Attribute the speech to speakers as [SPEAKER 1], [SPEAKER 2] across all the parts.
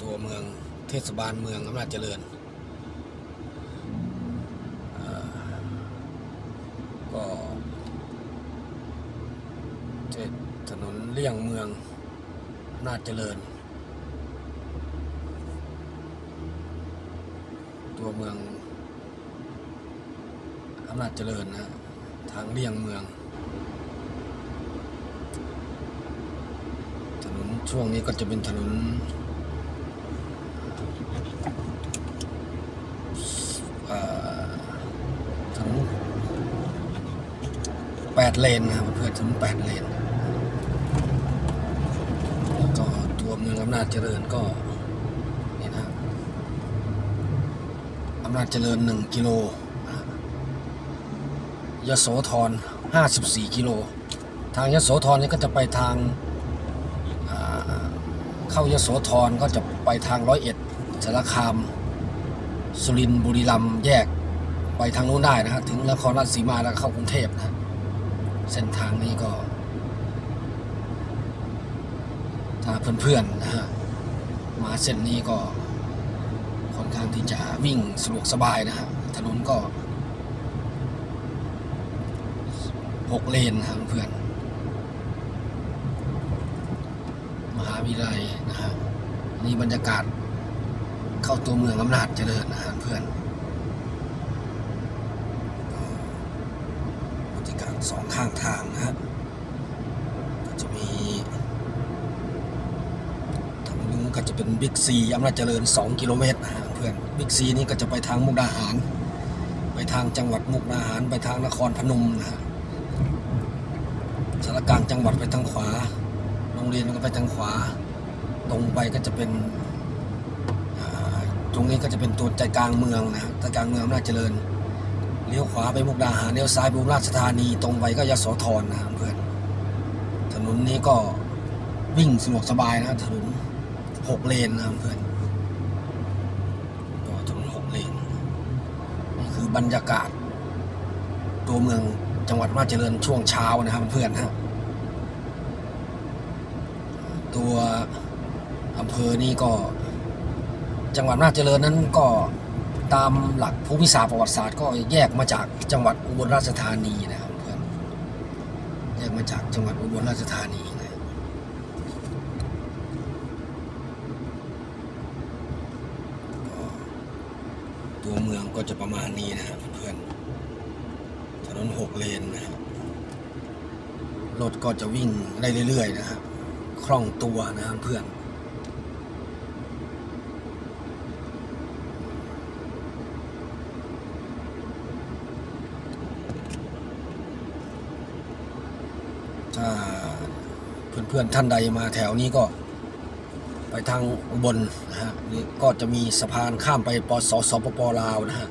[SPEAKER 1] ตัวเมืองเทศบาลเมืองอำนาจเจริญก็ถนนเลี่ยงเมืองอำนาจเจริญ ตัวเมืองอำนาจเจริญนะทางเลี่ยงเมืองถนนช่วงนี้ก็จะเป็นถนน 8 เลนนะครับเพื่อนถนน8 เลน แล้วก็ตัวเมืองอำนาจเจริญก็นี่นะอำนาจเจริญ 1 กิโลยโสธร 54 กิโล ทางยโสธรนี่ก็จะไปทางเข้ายโสธรก็จะไปทางร้อยเอ็ดสารคาม สุรินทรบุรีรัมย์แยกไปทางโน้นได้นะฮะถึงนครราชสีมาแล้วเข้ากรุงเทพนะ เส้นทางนี้ก็ ถ้าเพื่อนๆนะฮะมาเส้นนี้ก็ค่อนข้างที่จะวิ่งสะดวกสบายนะฮะถนนก็หกเลนนะเพื่อนมหาวิทยาลัยนะฮะนี่บรรยากาศเข้าตัวเมืองอำนาจเจริญนะฮะเพื่อนบรรยากาศ สองข้างทางนะฮะก็จะมีทางนู้นก็จะเป็นบิ๊กซีอำนาจเจริญ 2 กิโลเมตรนะฮะเพื่อนบิ๊กซีนี่ก็จะไปทางมุกดาหาร ไปทางจังหวัดมุกดาหาร ไปทางนครพนมนะฮะสารกลางจังหวัดไปทางขวา โรงเรียนก็ไปทางขวา ตรงไปก็จะเป็นตรงนี้ก็จะเป็นตัวใจกลางเมืองนะใจกลางเมืองอำนาจเจริญ เลี้ยวขวาไปมุกดาหารเลี้ยวซ้ายไปอุบลราชธานีตรงไปก็ยโสธรนะฮะเพื่อนถนนนี้ก็วิ่งสะดวกสบายนะถนนหกเลนนะครับเพื่อนก็ถนนหกเลนนี่คือบรรยากาศ ตัวเมืองจังหวัดอำนาจเจริญช่วงเช้านะครับเพื่อนฮะตัวอำเภอนี่ก็ จังหวัดอำนาจเจริญนั้นก็ ตามหลักภูมิศาสตร์ประวัติศาสตร์ก็แยกมาจากจังหวัดอุบลราชธานีนะครับเพื่อนแยกมาจากจังหวัดอุบลราชธานีนะตัวเมืองก็จะประมาณนี้นะครับเพื่อนถนนหกเลนนะครับรถก็จะวิ่งได้เรื่อยๆนะครับคล่องตัวนะครับเพื่อน ถ้าเพื่อนท่านใดมาแถวนี้ก็ ไปทางอุบลนะฮะนี่ก็จะมีสะพานข้ามไปปสสปปลาวนะฮะ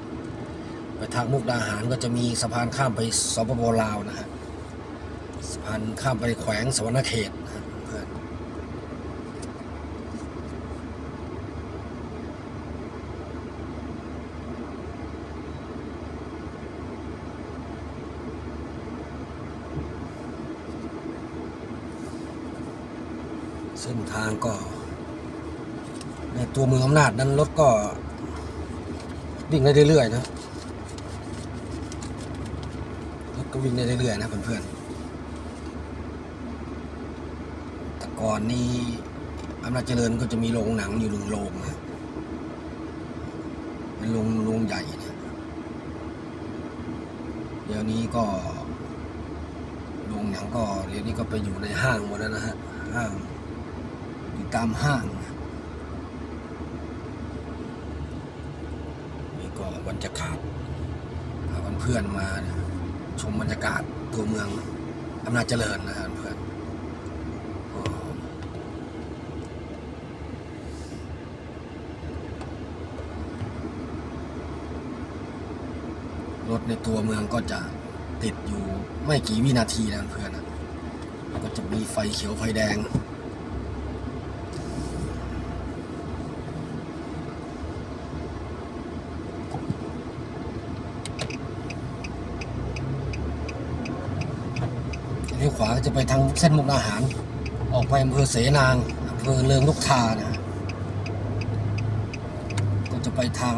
[SPEAKER 1] ไปทางมุกดาหารก็จะมีสะพานข้ามไปสปปลาวนะฮะสะพานข้ามไปแขวงสวรรณเขตนะฮะ เส้นทางก็ ในตัวเมืองอำนาจนั้นรถก็วิ่งได้เรื่อยๆนะรถก็วิ่งได้เรื่อยๆนะเพื่อนๆแต่ก่อนนี้อำนาจเจริญก็จะมีโรงหนังอยู่หนึ่งโรงนะเป็นโรงโรงใหญ่นะเดี๋ยวนี้ก็โรงหนังก็เดี๋ยวนี้ก็ไปอยู่ในห้างหมดแล้วนะฮะห้าง ตามห้างนี่ก็บรรยากาศพาเพื่อนมาชมบรรยากาศตัวเมืองอำนาจเจริญนะครับเพื่อนรถในตัวเมืองก็จะติดอยู่ไม่กี่วินาทีนะเพื่อนนะก็จะมีไฟเขียวไฟแดง วขวาจะไปทางเส้นมุกดาหาร ออกไปอำเภอเสนางอำเภอเริงลูกทานะก็จะไปทาง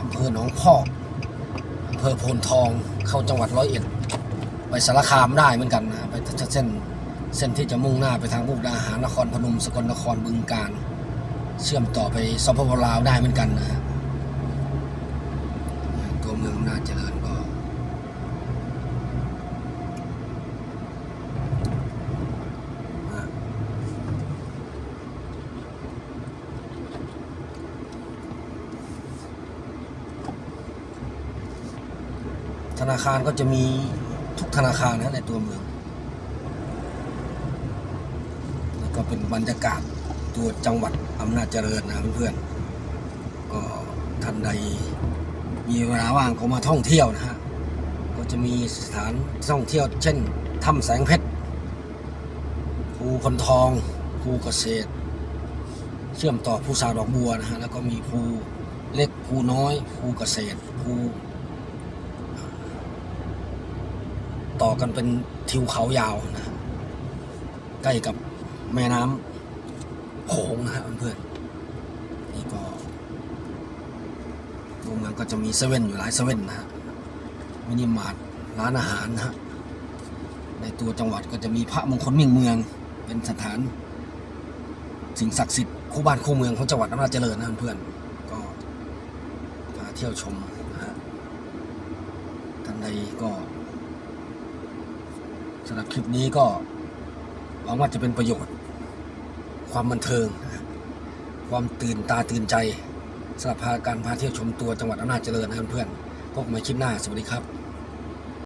[SPEAKER 1] อำเภอหนองพอกอำเภอโพนทองเข้าจังหวัดร้อยเอ็ด ไปสารคามได้เหมือนกันนะไปเส้นเส้นที่จะมุ่งหน้าไปทางมุกดาหารนครพนมสกลนครบึงกาฬเชื่อมต่อไปสปปลาวได้เหมือนกันนะตัวเมืองอำนาเจริญก็ ธนาคารก็จะมีทุกธนาคารนะในตัวเมือง แล้วก็เป็นบรรยากาศตัวจังหวัดอำนาจเจริญนะเพื่อนๆ ก็ท่านใดมีเวลาว่างก็มาท่องเที่ยวนะฮะ ก็จะมีสถานท่องเที่ยวเช่นถ้ำแสงเพชร ภูคนทอง ภูเกษตร เชื่อมต่อภูสาดอกบัวนะฮะ แล้วก็มีภูเล็กภูน้อย ภูเกษตรภู ต่อกันเป็นทิวเขายาวนะใกล้กับแม่น้ำโขงนะฮะเพื่อนๆนี่ก็ตัวเมืองก็จะมีเซเว่นอยู่หลายเซเว่นนะฮะมินิมาร์ทร้านอาหารนะฮะในตัวจังหวัดก็จะมีพระมงคลมิ่งเมือง เป็นสถาน สิ่งศักดิ์สิทธิ์คู่บ้านคู่เมืองของจังหวัดอำนาจเจริญนะเพื่อนๆก็พาเที่ยวชมนะฮะท่านใดก็ สำหรับคลิปนี้ก็หวังว่าจะเป็นประโยชน์ ความบันเทิง ความตื่นตาตื่นใจสำหรับพาการพาเที่ยวชมตัวจังหวัดอำนาจเจริญนะครับเพื่อนๆพบกันใหม่คลิปหน้าสวัสดีครับ